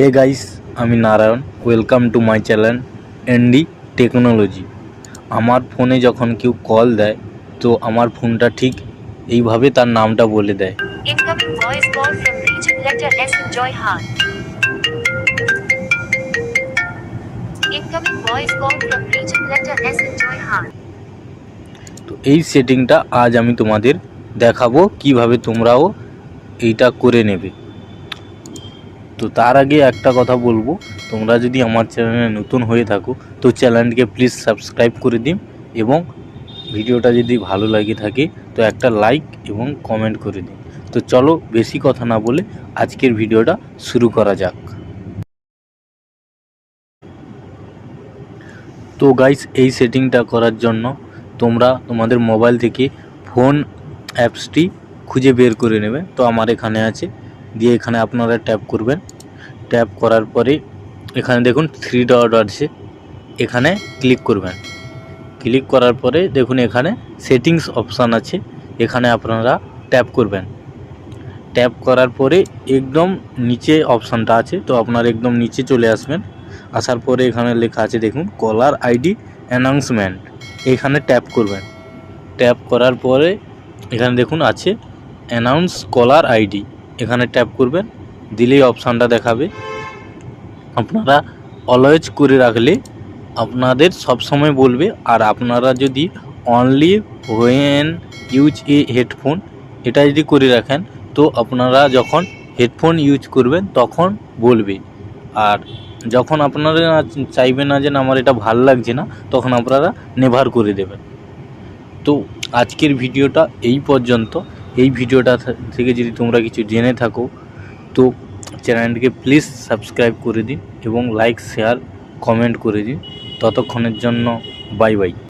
হে guys আমি Narayan. Welcome to my channel ND technology আমার ফোনে যখন কেউ কল দেয় তো আমার ফোনটা ঠিক এইভাবে তার নামটা বলে দেয়. তো এই সেটিংটা আজ আমি তোমাদের দেখাবো কীভাবে তোমরাও এইটা করে নেবে। তো তার আগে একটা কথা বলব। তোমরা যদি আমার চ্যানেলে নতুন হয়ে থাকো, তো চ্যানেলটিকে প্লিজ সাবস্ক্রাইব করে দিন এবং ভিডিওটা যদি ভালো লাগে থাকে, তো একটা লাইক এবং কমেন্ট করে দিন। তো চলো বেশি কথা না বলে আজকের ভিডিওটা শুরু করা যাক। তো গাইস এই সেটিংটা করার জন্য তোমরা তোমাদের মোবাইল থেকে ফোন অ্যাপসটি খুঁজে বের করে নেবে। তো আমার এখানে আছে দিয়ে এখানে আপনারা ট্যাপ করবেন। ট্যাপ করার পরে এখানে দেখুন থ্রি ডট আছে। এখানে ক্লিক করবেন। ক্লিক করার পরে দেখুন এখানে সেটিংস অপশান আছে। এখানে আপনারা ট্যাপ করবেন। ট্যাপ করার পরে একদম নিচে অপশানটা আছে। তো আপনারা একদম নিচে চলে আসবেন। আসার পরে এখানে লেখা আছে দেখুন কলার আইডি অ্যানাউন্সমেন্ট এখানে ট্যাপ করবেন। ট্যাপ করার পরে এখানে দেখুন আছে অ্যানাউন্স কলার আইডি এখানে ট্যাপ করবেন, দিলেই অপশানটা দেখাবে। আপনারা অলওয়েজ করে রাখলে আপনাদের সব সময় বলবে, আর আপনারা যদি only when use a headphone এটা যদি করে রাখেন, তো আপনারা যখন হেডফোন ইউজ করবেন, তখন বলবে। আর যখন আপনারা চাইবেন না যে আমার এটা ভালো লাগছে না, তখন আপনারা নেভার করে দেবেন। তো আজকের ভিডিওটা এই পর্যন্ত। এই ভিডিওটা থেকে যদি তোমরা কিছু জেনে থাকো, তো চ্যানেলটিকে প্লিজ সাবস্ক্রাইব করে দিন এবং লাইক শেয়ার কমেন্ট করে দিন। ততক্ষণের জন্য বাই বাই